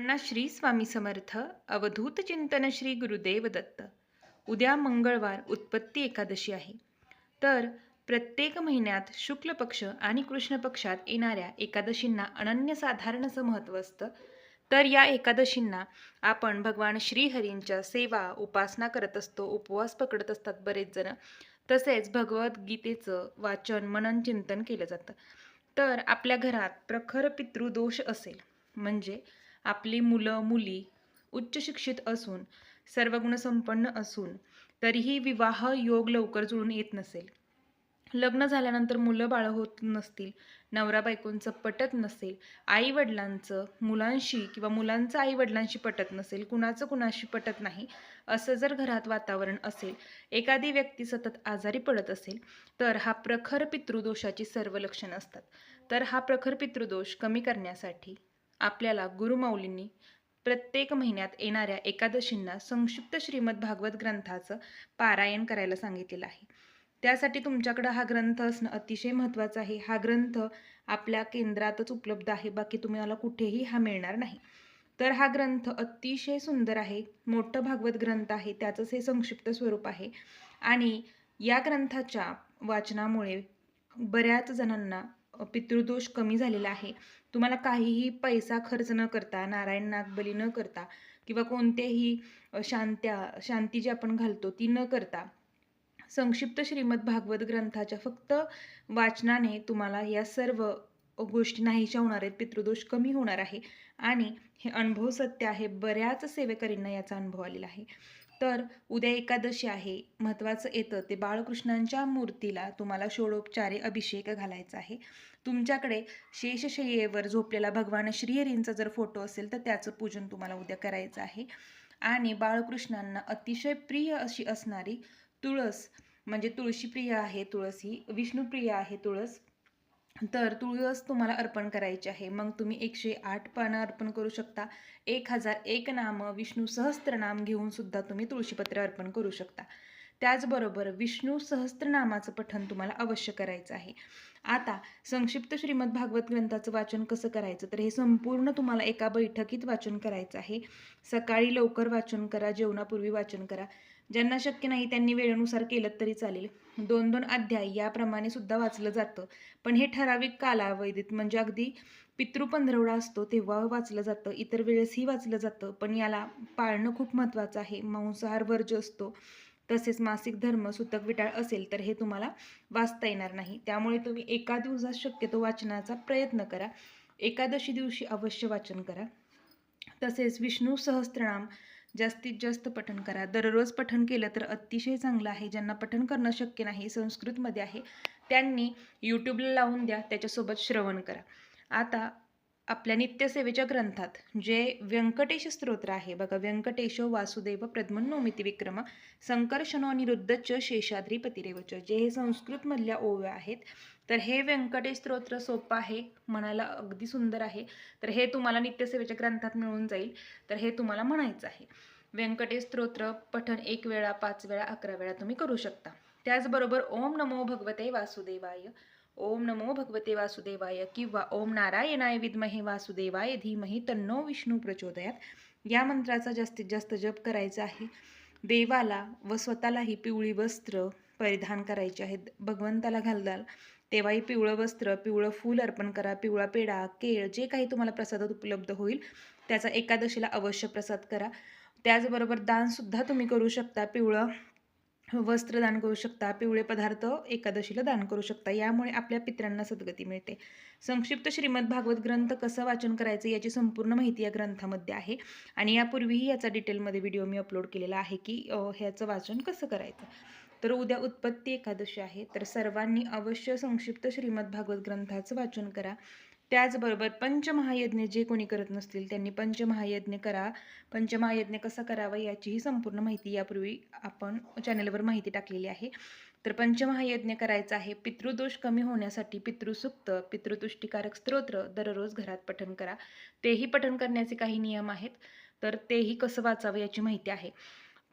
सर्वांना श्री स्वामी समर्थ अवधूत चिंतन श्री गुरुदेव दत्त. उद्या मंगळवार उत्पत्ती एकादशी आहे. तर प्रत्येक महिन्यात शुक्ल पक्ष आणि कृष्ण पक्षात येणाऱ्या एकादशींना अनन्यसाधारण असं महत्त्व असतं. तर या एकादशींना आपण भगवान श्रीहरींच्या सेवा उपासना करत असतो उपवास पकडत असतात बरेच जण. तसेच भगवद्गीतेचं वाचन मनन चिंतन केलं जातं. तर आपल्या घरात प्रखर पितृदोष असेल. म्हणजे आपली मुलं मुली उच्च शिक्षित असून सर्व गुणसंपन्न असून तरीही विवाह योग लवकर जुळून येत नसेल. लग्न झाल्यानंतर मुलं बाळं होत नसतील नवरा बायकोंचं पटत नसेल आई वडिलांचं मुलांशी किंवा मुलांचं आई वडिलांशी पटत नसेल कुणाचं कुणाशी पटत नाही असं जर घरात वातावरण असेल एखादी व्यक्ती सतत आजारी पडत असेल तर हा प्रखर पितृदोषाची सर्व लक्षणं असतात. तर हा प्रखर पितृदोष कमी करण्यासाठी आपल्याला गुरुमाऊलींनी प्रत्येक महिन्यात येणाऱ्या एकादशींना संक्षिप्त श्रीमद भागवत ग्रंथाचं पारायण करायला सांगितलेलं आहे. त्यासाठी तुमच्याकडं हा ग्रंथ असणं अतिशय महत्त्वाचं आहे. हा ग्रंथ आपल्या केंद्रातच उपलब्ध आहे. बाकी तुम्हाला कुठेही हा मिळणार नाही. तर हा ग्रंथ अतिशय सुंदर आहे. मोठं भागवत ग्रंथ आहे. त्याचंच हे संक्षिप्त स्वरूप आहे. आणि या ग्रंथाच्या वाचनामुळे बऱ्याच जणांना पितृदोष कमी झालेला आहे. तुम्हाला काहीही पैसा खर्च न करता नारायण नागबली न करता किंवा कोणत्याही शांत्या शांती जी आपण घालतो ती न करता संक्षिप्त श्रीमद भागवत ग्रंथाच्या फक्त वाचनाने तुम्हाला या सर्व गोष्टी नाहीशा होणार आहेत पितृदोष कमी होणार आहे आणि हे अनुभव सत्य आहे बऱ्याच सेवेकरींना याचा अनुभव आलेला आहे. तर उद्या एकादशी आहे. महत्त्वाचं येतं ते बाळकृष्णांच्या मूर्तीला तुम्हाला षोडोपचारे अभिषेक घालायचा आहे. तुमच्याकडे शेषशय्येवर झोपलेला भगवान श्रीहरींचा जर फोटो असेल तर त्याचं पूजन तुम्हाला उद्या करायचं आहे. आणि बाळकृष्णांना अतिशय प्रिय अशी असणारी तुळस म्हणजे तुळशीप्रिय आहे तुळस ही विष्णुप्रिय आहे तुळस तर तुळस तुम्हाला अर्पण करायची आहे. मग तुम्ही एकशे आठ पानं अर्पण करू शकता. एक हजार एक नाम विष्णू सहस्त्रनाम घेऊन सुद्धा तुम्ही तुळशीपत्र अर्पण करू शकता. त्याचबरोबर विष्णू सहस्त्रनामाचं पठण तुम्हाला अवश्य करायचं आहे. आता संक्षिप्त श्रीमद भागवत ग्रंथाचं वाचन कसं करायचं? तर हे संपूर्ण तुम्हाला एका बैठकीत वाचन करायचं आहे. सकाळी लवकर वाचन करा जेवणापूर्वी वाचन करा. ज्यांना शक्य नाही त्यांनी वेळेनुसार केलं तरी चालेल. दोन दोन अध्याय याप्रमाणे सुद्धा वाचलं जातं. पण हे ठराविक कालावधीत म्हणजे अगदी पितृपंधरवडा असतो तेव्हा वाचलं जातं. इतर वेळेसही वाचलं जातं. पण याला पाळणं खूप महत्त्वाचं आहे. मांसाहार वर्ज असतो. तसेच मासिक धर्म सुतक विटाळ असेल तर हे तुम्हाला वाचता येणार नाही. त्यामुळे तुम्ही एका दिवसात शक्यतो वाचनाचा प्रयत्न करा. एकादशी दिवशी अवश्य वाचन करा. तसेच विष्णू सहस्त्रनाम जास्तीत जास्त पठन करा. दररोज पठन केलं तर अतिशय चांगलं आहे. ज्यांना पठन करणं शक्य नाही संस्कृतमध्ये आहे त्यांनी यूट्यूबला लावून द्या. त्याच्यासोबत श्रवण करा. आता आपल्या नित्यसेवेच्या ग्रंथात जे व्यंकटेश स्तोत्र आहे. बघा व्यंकटेशो वासुदेव प्रद्मनोमिती विक्रम संकर्षणो च शेषाद्री पतिरेवच. जे हे संस्कृतमधल्या ओव्या आहेत तर हे व्यंकटेश स्तोत्र सोपं आहे म्हणायला अगदी सुंदर आहे. तर हे तुम्हाला नित्यसेवेच्या ग्रंथात मिळून जाईल. तर हे तुम्हाला म्हणायचं आहे. व्यंकटेश स्तोत्र पठण एक वेळा पाच वेळा अकरा वेळा तुम्ही करू शकता. त्याचबरोबर ओम नमो भगवते वासुदेवाय. ओम नमो भगवते वासुदेवाय किंवा ओम नारायणाय विद्महे वासुदेवाय धीमही तन्नो विष्णू प्रचोदयात. या मंत्राचा जास्तीत जास्त जप करायचा आहे. देवाला व स्वतःलाही पिवळी वस्त्र परिधान करायची आहेत. भगवंताला घालदाल तेव्हाही पिवळं वस्त्र पिवळं फूल अर्पण करा पिवळा पेढा केळ जे काही तुम्हाला प्रसादात उपलब्ध होईल त्याचा एकादशीला अवश्य प्रसाद करा. त्याचबरोबर दानसुद्धा तुम्ही करू शकता. पिवळं वस्त्र दान करू शकता पिवळे पदार्थ एकादशीला दान करू शकता यामुळे आपल्या पित्रांना सद्गती मिळते. संक्षिप्त श्रीमद भागवत ग्रंथ कसं वाचन करायचं याची संपूर्ण माहिती या ग्रंथामध्ये आहे. आणि यापूर्वीही याचा डिटेलमध्ये व्हिडिओ मी अपलोड केलेला आहे की ह्याचं वाचन कसं करायचं. तर उद्या उत्पत्ती एकादशी आहे तर सर्वांनी अवश्य संक्षिप्त श्रीमद भागवत ग्रंथाचं वाचन करा. त्याचबरोबर पंचमहायज्ञ जे कोणी करत नसतील त्यांनी पंचमहायज्ञ करा. पंचमहायज्ञ कसा करावा याचीही संपूर्ण माहिती यापूर्वी आपण चॅनलवर माहिती टाकलेली आहे. तर पंचमहायज्ञ करायचा आहे. पितृदोष कमी होण्यासाठी पितृसुक्त पितृतुष्टीकारक स्तोत्र दररोज घरात पठण करा. तेही पठण करण्याचे काही नियम आहेत. तर तेही कसं वाचावं याची माहिती आहे.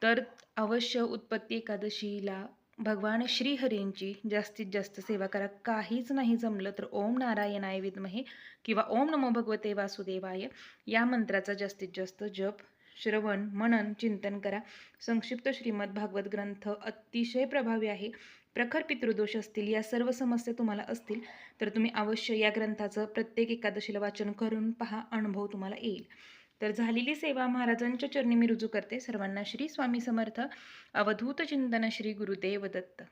तर अवश्य उत्पत्ती एकादशीला भगवान श्रीहरींची जास्तीत जास्त सेवा करा. काहीच नाही जमलं तर ओम नारायणाय विद्महे किंवा ओम नमो भगवते वासुदेवाय या मंत्राचा जास्तीत जास्त जप श्रवण मनन चिंतन करा. संक्षिप्त श्रीमद भागवत ग्रंथ अतिशय प्रभावी आहे. प्रखर पितृदोष असतील या सर्व समस्या तुम्हाला असतील तर तुम्ही अवश्य या ग्रंथाचं प्रत्येक एकादशीला वाचन करून पहा. अनुभव तुम्हाला येईल. तर झालेली सेवा महाराजांच्या चरणी मी रुजू करते. सर्वांना श्री स्वामी समर्थ. अवधूत चिंतन श्री गुरुदेव दत्त.